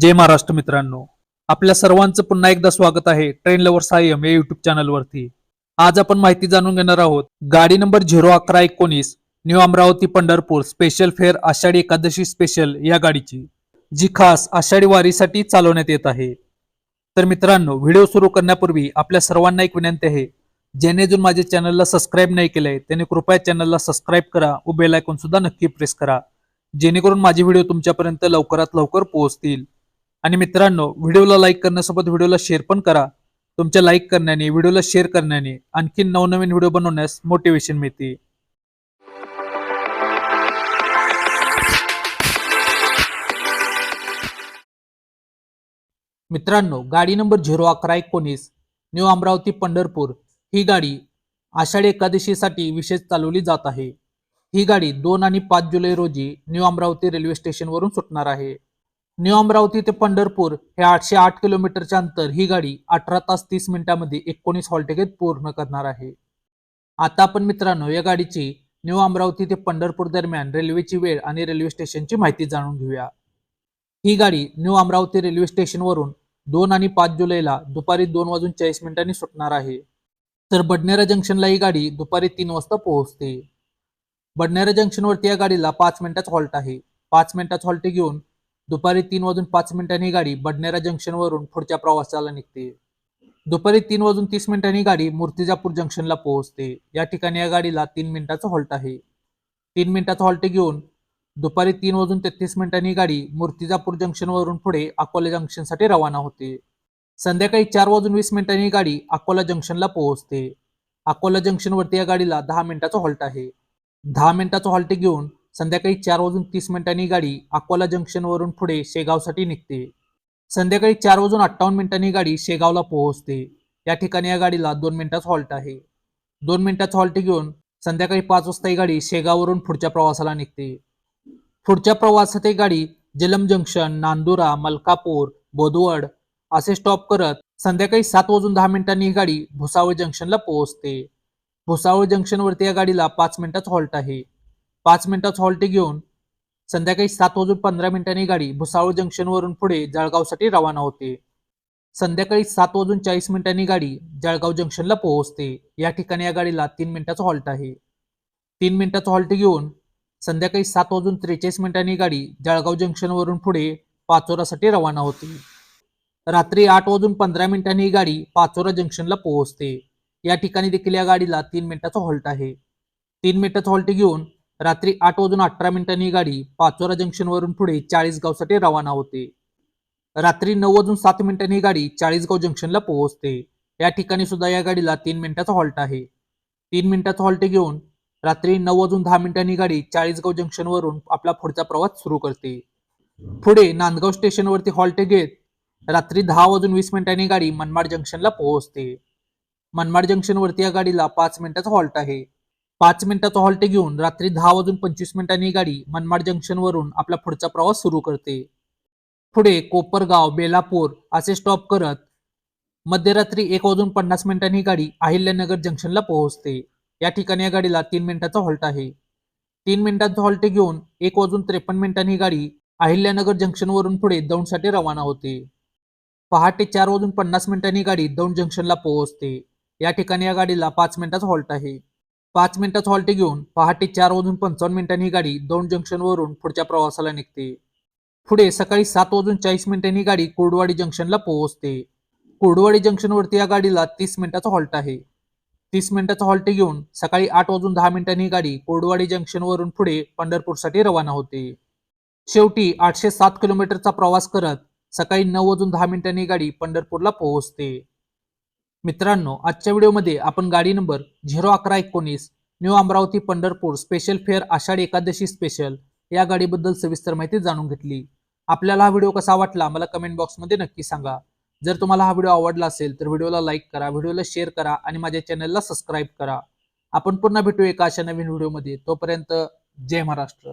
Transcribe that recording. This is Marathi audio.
जय महाराष्ट्र मित्रांनो. आपल्या सर्वांचं पुन्हा एकदा स्वागत आहे ट्रेन लवर सायम या युट्यूब चॅनलवरती आज आपण माहिती जाणून घेणार आहोत गाडी नंबर झिरो अकरा एकोणीस new Amravati Pandharpur special fare Ashadhi Ekadashi special या गाडीची जी खास आषाढी वारीसाठी चालवण्यात येत आहे. तर मित्रांनो व्हिडिओ सुरू करण्यापूर्वी आपल्या सर्वांना एक विनंती आहे ज्याने जून माझ्या चॅनलला सबस्क्राईब नाही केलंय त्याने कृपया चॅनलला सबस्क्राईब करा व बेल आयकॉन सुद्धा नक्की प्रेस करा. जेणेकरून माझे व्हिडिओ तुमच्यापर्यंत लवकरात लवकर पोहोचतील. आणि मित्रांनो व्हिडिओला लाईक करण्यासोबत व्हिडिओला शेअर पण करा. तुमच्या लाईक करण्याने व्हिडिओला शेअर करण्याने आणखी नवनवीन व्हिडिओ बनवण्यास मोटिवेशन मिळते. मित्रांनो गाडी नंबर झिरो अकरा एकोणीस न्यू अमरावती पंढरपूर. ही गाडी आषाढी एकादशीसाठी विशेष चालवली जात आहे. ही गाडी दोन आणि पाच जुलै रोजी न्यू अमरावती रेल्वे स्टेशनवरून सुटणार आहे. न्यू अमरावती ते पंढरपूर हे आठशे आठ किलोमीटरचे अंतर ही गाडी अठरा तास तीस मिनिटांमध्ये एकोणीस हॉल पूर्ण करणार आहे. आता आपण मित्रांनो या गाडीची न्यू अमरावती ते पंढरपूर दरम्यान रेल्वेची वेळ आणि रेल्वे स्टेशनची माहिती जाणून घेऊया. ही गाडी न्यू अमरावती रेल्वे स्टेशनवरून दोन आणि पाच जुलैला दुपारी दोन वाजून चाळीस मिनिटांनी सुटणार आहे. तर बडनेरा जंक्शनला ही गाडी दुपारी तीन वाजता पोहोचते. बडनेरा जंक्शनवरती या गाडीला पाच मिनिटाच हॉल्ट आहे. पाच मिनिटाच हॉल्ट घेऊन दुपारी तीन वाजून पाच मिनिटांनी गाडी बडनेरा जंक्शनवरून पुढच्या प्रवासाला निघते. दुपारी तीन वाजून तीस मिनिटांनी गाडी मूर्तिजापूर जंक्शनला पोहोचते. या ठिकाणी या गाडीला तीन मिनिटाचा हॉल्ट आहे. तीन मिनिटाचा हॉल्ट घेऊन दुपारी तीन वाजून तेहतीस मिनिटांनी गाडी मूर्तिजापूर जंक्शनवरून पुढे अकोला जंक्शनसाठी रवाना होते. संध्याकाळी चार वाजून वीस मिनिटांनी गाडी अकोला जंक्शनला पोहोचते. अकोला जंक्शनवरती या गाडीला दहा मिनिटाचा हॉल्ट आहे. दहा मिनिटाचा हॉल्ट घेऊन संध्याकाळी चार वाजून तीस मिनिटांनी गाडी अकोला जंक्शनवरून पुढे शेगावसाठी निघते. संध्याकाळी चार वाजून अठ्ठावन्न मिनिटांनी गाडी शेगावला पोहोचते. या ठिकाणी या गाडीला दोन मिनिटाचा हॉल्ट आहे. दोन मिनिटाचा हॉल्ट घेऊन संध्याकाळी पाच वाजता ही गाडी शेगाववरून पुढच्या प्रवासाला निघते. पुढच्या प्रवासात ही गाडी जलम जंक्शन नांदुरा मलकापूर बोदवड असे स्टॉप करत संध्याकाळी सात वाजून दहा मिनिटांनी ही गाडी भुसावळ जंक्शनला पोहोचते. भुसावळ जंक्शनवरती या गाडीला पाच मिनिटाचा हॉल्ट आहे. पाच मिनिटात हॉल्ट घेऊन संध्याकाळी सात वाजून पंधरा मिनिटांनी गाडी भुसावळ जंक्शनवरून पुढे जळगावसाठी रवाना होते. संध्याकाळी सात वाजून चाळीस मिनिटांनी गाडी जळगाव जंक्शनला पोहोचते. या ठिकाणी या गाडीला तीन मिनिटाचा हॉल्ट आहे. तीन मिनिटाचा हॉल्ट घेऊन संध्याकाळी सात वाजून त्रेचाळीस मिनिटांनी गाडी जळगाव जंक्शनवरून पुढे पाचोरासाठी रवाना होते. रात्री आठ वाजून पंधरा मिनिटांनी ही गाडी पाचोरा जंक्शनला पोहोचते. या ठिकाणी देखील या गाडीला तीन मिनिटाचा हॉल्ट आहे. तीन मिनिटाचा हॉल्ट घेऊन रात्री आठ वाजून अठरा मिनिटांनी ही गाडी पाचोरा जंक्शनवरून पुढे चाळीसगावसाठी रवाना होते. रात्री नऊ वाजून सात मिनिटांनी ही गाडी चाळीसगाव जंक्शनला पोहोचते. या ठिकाणी सुद्धा या गाडीला तीन मिनिटाचा हॉल्ट आहे. तीन मिनिटाचा हॉल्ट घेऊन रात्री नऊ वाजून दहा मिनिटांनी गाडी चाळीसगाव जंक्शनवरून आपला पुढचा प्रवास सुरू करते. पुढे नांदगाव स्टेशनवरती हॉल्ट घेत रात्री दहा वाजून वीस मिनिटांनी गाडी मनमाड जंक्शनला पोहोचते. मनमाड जंक्शनवरती या गाडीला पाच मिनिटाचा हॉल्ट आहे. पाच मिनिटाचा हॉल्ट घेऊन रात्री दहा वाजून पंचवीस मिनिटांनी गाडी मनमाड जंक्शनवरून आपला पुढचा प्रवास सुरू करते. पुढे कोपरगाव बेलापूर असे स्टॉप करत मध्यरात्री एक वाजून पन्नास मिनिटांनी ही गाडी अहिल्यानगर जंक्शनला पोहोचते. या ठिकाणी या गाडीला तीन मिनिटाचा हॉल्ट आहे. तीन मिनिटाचा हॉल्ट घेऊन एक वाजून त्रेपन्न मिनिटांनी ही गाडी अहिल्यानगर जंक्शनवरून पुढे दौंडसाठी रवाना होते. पहाटे चार वाजून पन्नास मिनिटांनी गाडी दौंड जंक्शनला पोहोचते. या ठिकाणी या गाडीला पाच मिनिटाचा हॉल्ट आहे. पाच मिनिटाचा हॉल्ट घेऊन पहाटे चार वाजून पंचावन्न मिनिटांनी ही गाडी दौंड जंक्शनवरून पुढच्या प्रवासाला निघते. पुढे सकाळी सात वाजून चाळीस मिनिटांनी ही गाडी कुर्डवाडी जंक्शनला पोहोचते. कुर्डवाडी जंक्शनवरती या गाडीला तीस मिनिटाचा हॉल्ट आहे. तीस मिनिटाचा हॉल्ट घेऊन सकाळी आठ वाजून दहा मिनिटांनी ही गाडी कोडवाडी जंक्शनवरून पुढे पंढरपूरसाठी रवाना होते. शेवटी आठशे सात किलोमीटरचा प्रवास करत सकाळी नऊ वाजून दहा मिनिटांनी गाडी पंढरपूरला पोहोचते. मित्रांनो आजच्या व्हिडिओमध्ये आपण गाडी नंबर झिरो अकरा एकोणीस new Amravati Pandharpur special fare Ashadhi Ekadashi special या गाडीबद्दल सविस्तर माहिती जाणून घेतली. आपल्याला हा व्हिडिओ कसा वाटला मला कमेंट बॉक्समध्ये नक्की सांगा. जर तुम्हाला हा व्हिडिओ आवडला असेल तर व्हिडिओला लाईक करा व्हिडिओला शेअर करा आणि माझ्या चॅनलला सबस्क्राईब करा. आपण पुन्हा भेटू एका अशा नवीन व्हिडिओमध्ये. तोपर्यंत जय महाराष्ट्र.